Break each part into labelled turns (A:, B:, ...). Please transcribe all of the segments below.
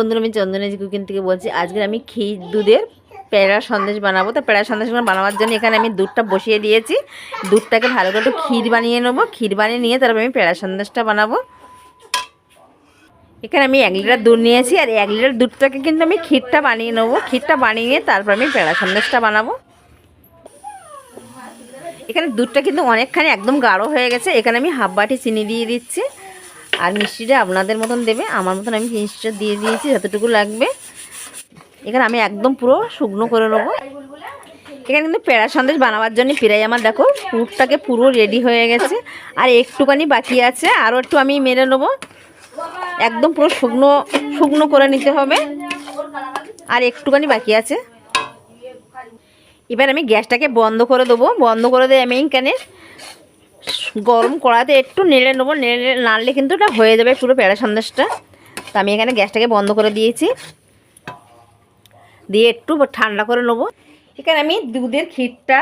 A: বন্ধুরা, আমি চন্দনাজি কুকিং থেকে বলছি আজকে আমি ক্ষীর দুধের পেড়া সন্দেশ বানাবো। তো পেড়া সন্দেশ বানাবার জন্য এখানে আমি দুধটা বসিয়ে দিয়েছি। দুধটাকে ভালো করে একটু ক্ষীর বানিয়ে নেব। ক্ষীর বানিয়ে নিয়ে তারপর আমি পেড়া সন্দেশটা বানাবো। এখানে আমি এক লিটার দুধ নিয়েছি, আর এক লিটার দুধটাকে কিন্তু আমি ক্ষীরটা বানিয়ে নেব। ক্ষীরটা বানিয়ে নিয়ে তারপর আমি পেড়া সন্দেশটা বানাবো। এখানে দুধটা কিন্তু অনেকখানি একদম গাঢ় হয়ে গেছে। এখানে আমি হাফ বাটি চিনি দিয়ে দিচ্ছি। আর মিষ্টিটা আপনাদের মতন দেবে। আমার মতন আমি মিষ্টিটা দিয়ে দিয়েছি, যতটুকু লাগবে। এখানে আমি একদম পুরো শুকনো করে নেব। এখানে কিন্তু পেড়া সন্দেশ বানাবার জন্য প্রায় আমার, দেখো, পুরটাকে পুরো রেডি হয়ে গেছে। আর একটুখানি বাকি আছে আরও একটু আমি মেরে নেব। একদম পুরো শুকনো শুকনো করে নিতে হবে। আর একটুখানি বাকি আছে। এবার আমি গ্যাসটাকে বন্ধ করে দেবো। বন্ধ করে দিয়ে আমি এখানে গরম কড়াতে একটু নেড়ে নেব, নেড়ে নাড়লে কিন্তু এটা হয়ে যাবে পুরো পেড়া সন্দেশটা। তো আমি এখানে গ্যাসটাকে বন্ধ করে দিয়েছি। দিয়ে একটু ঠান্ডা করে নেব। এখানে আমি দুধের ক্ষীরটা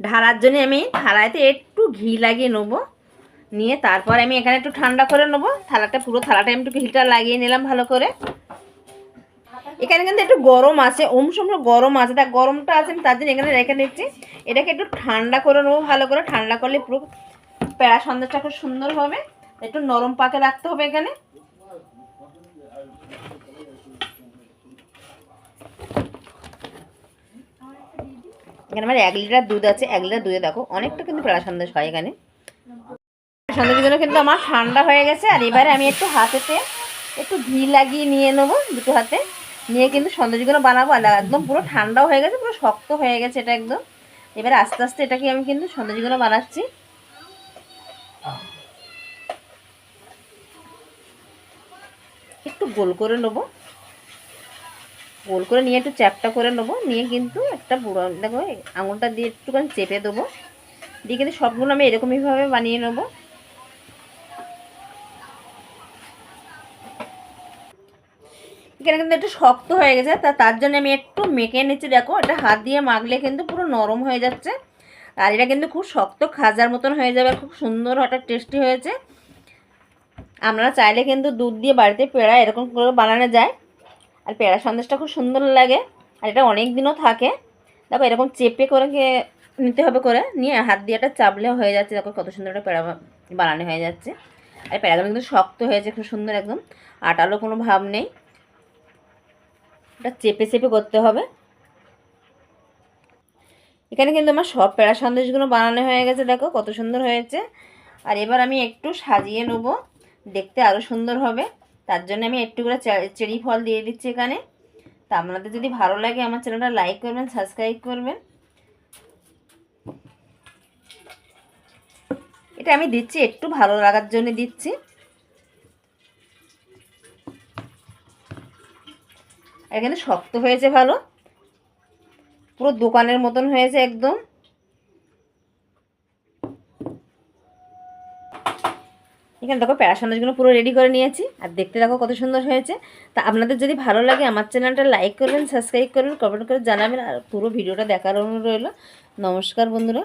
A: ঢালার জন্য আমি থালাতে একটু ঘি লাগিয়ে নেব। নিয়ে তারপর আমি এখানে একটু ঠান্ডা করে নেব। থালাটা, পুরো থালাটা আমি একটু ঘিটা লাগিয়ে নিলাম ভালো করে। এখানে কিন্তু একটু গরম আছে, ওম সময় গরম আছে। তা গরমটা আছে আমি তার জন্য এখানে রেখে নিচ্ছি এটাকে একটু ঠান্ডা করে নেব ভালো করে। ঠান্ডা করলে পুরো পেড়া সন্দেশটা খুব সুন্দর হবে। একটু নরম পাকে রাখতে হবে এখানে। এখানে আমার এক লিটার দুধ আছে, এক লিটার দুধে দেখো, অনেকটা কিন্তু পেড়া সন্দেশ হয় এখানে। সন্দেশগুলো কিন্তু আমার ঠান্ডা হয়ে গেছে, আর এবারে আমি একটু হাতেতে একটু ঘি লাগিয়ে নিয়ে নেব দুটো হাতে। নিয়ে কিন্তু সন্দেশগুলো বানাবো, আর একদম পুরো ঠান্ডাও হয়ে গেছে, পুরো শক্ত হয়ে গেছে এটা একদম। এবারে আস্তে আস্তে এটাকে আমি কিন্তু সন্দেশগুলো বানাচ্ছি। গোল করে নেব। গোল করে নিয়ে একটু চ্যাপটা করে নেব। নিয়ে কিন্তু একটা বুড়ো, দেখো আঙুলটা দিয়ে একটুখানি চেপে দেবো। দিয়ে কিন্তু সবগুলো আমি এরকমইভাবে বানিয়ে নেব। এখানে কিন্তু একটু শক্ত হয়ে গেছে, তা তার জন্য আমি একটু মেখে নিচ্ছি। দেখো, এটা হাত দিয়ে মাখলে কিন্তু পুরো নরম হয়ে যাচ্ছে। আর এটা কিন্তু খুব শক্ত খাজার মতন হয়ে যাবে, খুব সুন্দর হঠাৎ টেস্টি হয়েছে। আপনারা চাইলে কিন্তু দুধ দিয়ে বাড়িতে পেড়া এরকম করে বানানো যায়। আর পেড়া সন্দেশটা খুব সুন্দর লাগে। আর এটা অনেক দিনও থাকে। দেখো এরকম চেপে করে নিতে হবে করে। নিয়ে হাত দিয়ে একটা চাপলে হয়ে যাচ্ছে। দেখো কত সুন্দর একটা পেড়া বানানো হয়ে যাচ্ছে। আর পেড়াগুলো কিন্তু শক্ত হয়েছে, খুব সুন্দর একদম। আটালো কোনো ভাব নেই। এটা চেপে চেপে করতে হবে। এখানে কিন্তু আমার সব পেড়া সন্দেশগুলো বানানো হয়ে গেছে। দেখো কত সুন্দর হয়েছে। আর এবার আমি একটু সাজিয়ে নেব। দেখতে আরও সুন্দর হবে। তার জন্য আমি একটু করে চেরি ফল দিয়ে দিচ্ছি এখানে। তা আপনাদের যদি ভালো লাগে আমার চ্যানেলটা লাইক করবেন, সাবস্ক্রাইব করবেন। এটা আমি দিচ্ছি, একটু ভালো লাগার জন্য দিচ্ছি। এখানে শক্ত হয়েছে ভালো। পুরো দোকানের মতন হয়েছে একদম। এখানে দেখো প্যারা সন্দেশগুলো পুরো রেডি করে নিয়েছি। আর দেখতে দেখো কত সুন্দর হয়েছে। তা আপনাদের যদি ভালো লাগে আমার চ্যানেলটা লাইক করবেন সাবস্ক্রাইব করবেন কমেন্ট করে জানাবেন, আর পুরো ভিডিওটা দেখার অনুরোধ রইল। নমস্কার বন্ধুরা।